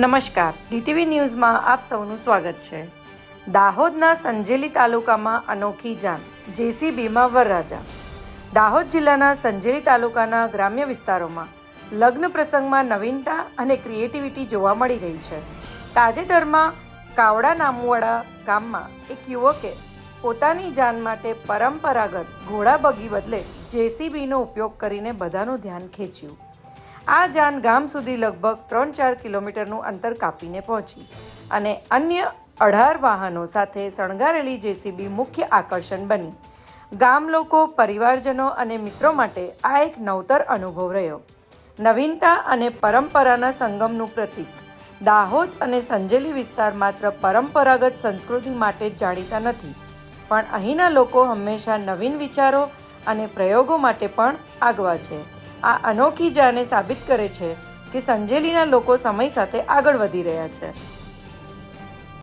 નમસ્કાર. ડીટીવી ન્યૂઝમાં આપ સૌનું સ્વાગત છે. દાહોદના સંજેલી તાલુકામાં અનોખી જાન, જેસીબીમાં વરરાજા. દાહોદ જિલ્લાના સંજેલી તાલુકાના ગ્રામ્ય વિસ્તારોમાં લગ્ન પ્રસંગમાં નવીનતા અને ક્રિએટિવિટી જોવા મળી રહી છે. તાજેતરમાં કાવડા નામવાળા ગામમાં એક યુવકે પોતાની જાન માટે પરંપરાગત ઘોડા બગી બદલે જેસીબીનો ઉપયોગ કરીને બધાનું ધ્યાન ખેંચ્યું. આ જાન ગામ સુધી લગભગ ત્રણ ચાર કિલોમીટરનું અંતર કાપીને પહોંચી અને અન્ય અઢાર વાહનો સાથે શણગારેલી જેસીબી મુખ્ય આકર્ષણ બની. ગામ લોકો, પરિવારજનો અને મિત્રો માટે આ એક નવતર અનુભવ રહ્યો. નવીનતા અને પરંપરાના સંગમનું પ્રતીક. દાહોદ અને સંજેલી વિસ્તાર માત્ર પરંપરાગત સંસ્કૃતિ માટે જ જાણીતા નથી, પણ અહીંના લોકો હંમેશા નવીન વિચારો અને પ્રયોગો માટે પણ આગવા છે. આ અનોખી જાને સાબિત કરે છે કે સંજેલીના લોકો સમય સાથે આગળ વધી રહ્યા છે.